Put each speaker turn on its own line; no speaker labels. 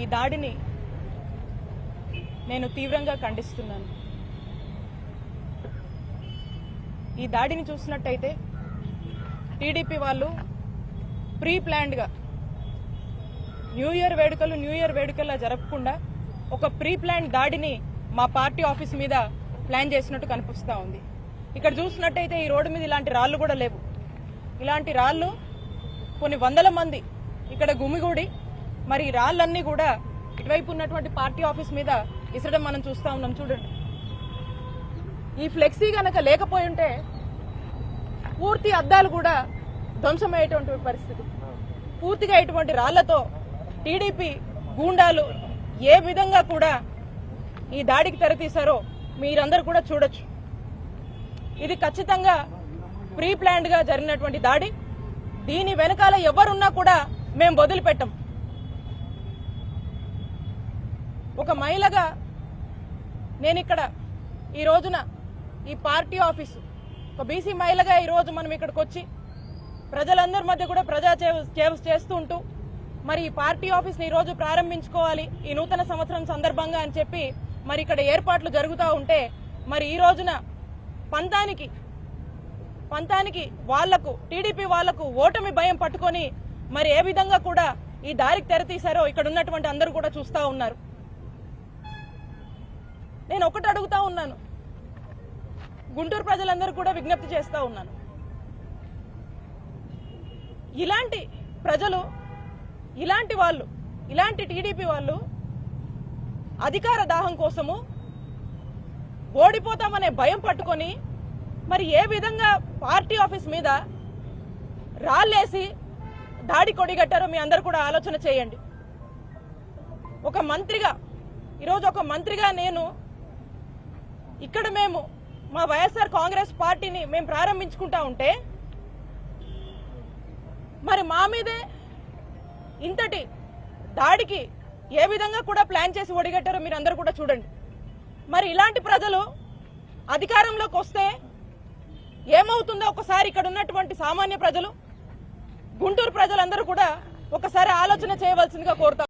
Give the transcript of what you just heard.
ఈ దాడిని నేను తీవ్రంగా ఖండిస్తున్నాను. ఈ దాడిని చూసినట్టయితే టీడీపీ వాళ్ళు ప్రీ ప్లాన్డ్గా న్యూ ఇయర్ వేడుకలు న్యూ ఇయర్ వేడుకల్లా జరపకుండా ఒక ప్రీ ప్లాన్ దాడిని మా పార్టీ ఆఫీస్ మీద ప్లాన్ చేసినట్టు కనిపిస్తూ ఉంది. ఇక్కడ చూసినట్టయితే ఈ రోడ్డు మీద ఇలాంటి రాళ్ళు కూడా లేవు. ఇలాంటి రాళ్ళు కొన్ని వందల మంది ఇక్కడ గుమిగూడి మరి రాళ్ళన్నీ కూడా ఇటువైపు ఉన్నటువంటి పార్టీ ఆఫీస్ మీద ఇసడం మనం చూస్తా ఉన్నాం చూడండి. ఈ ఫ్లెక్సీ గనక లేకపోయి ఉంటే పూర్తి అద్దాలు కూడా ధ్వంసమయ్యేటువంటి పరిస్థితి. పూర్తిగా ఇటువంటి రాళ్ళతో టీడీపీ గూండాలు ఏ విధంగా కూడా ఈ దాడికి తెరతీశారో మీరందరూ కూడా చూడొచ్చు. ఇది ఖచ్చితంగా ప్రీ ప్లాన్డ్గా జరిగినటువంటి దాడి. దీని వెనకాల ఎవరున్నా కూడా మేము వదిలిపెట్టం. ఒక మహిళగా నేను ఇక్కడ ఈ రోజున ఈ పార్టీ ఆఫీసు ఒక బీసీ మహిళగా ఈరోజు మనం ఇక్కడికి వచ్చి ప్రజలందరి మధ్య కూడా ప్రజా చేవ చేస్తూ ఉంటూ మరి ఈ పార్టీ ఆఫీస్ని ఈరోజు ఈ రోజు ప్రారంభించుకోవాలి ఈ నూతన సంవత్సరం సందర్భంగా అని చెప్పి మరి ఇక్కడ ఏర్పాట్లు జరుగుతూ ఉంటే మరి ఈ రోజున పంతానికి పంతానికి వాళ్ళకు టీడీపీ వాళ్ళకు ఓటమి భయం పట్టుకొని మరి ఏ విధంగా కూడా ఈ దారికి తెరతీశారో ఇక్కడ ఉన్నటువంటి అందరూ కూడా చూస్తూ ఉన్నారు. నేను ఒకటి అడుగుతా ఉన్నాను. గుంటూరు ప్రజలందరూ కూడా విజ్ఞప్తి చేస్తా ఉన్నాను. ఇలాంటి ప్రజలు ఇలాంటి వాళ్ళు ఇలాంటి టీడీపీ వాళ్ళు అధికార దాహం కోసము ఓడిపోతామనే భయం పట్టుకొని మరి ఏ విధంగా పార్టీ ఆఫీస్ మీద రాళ్ళేసి దాడి కొడిగట్టారో మీ అందరు కూడా ఆలోచన చేయండి. ఒక మంత్రిగా ఈరోజు ఒక మంత్రిగా నేను ఇక్కడ మేము మా వైఎస్ఆర్ కాంగ్రెస్ పార్టీని మేము ప్రారంభించుకుంటా ఉంటే మరి మా మీదే ఇంతటి దాడికి ఏ విధంగా కూడా ప్లాన్ చేసి ఒడిగట్టారో మీరు అందరూ కూడా చూడండి. మరి ఇలాంటి ప్రజలు అధికారంలోకి వస్తే ఏమవుతుందో ఒకసారి ఇక్కడ ఉన్నటువంటి సామాన్య ప్రజలు గుంటూరు ప్రజలందరూ కూడా ఒకసారి ఆలోచన చేయవలసిందిగా కోరుతాం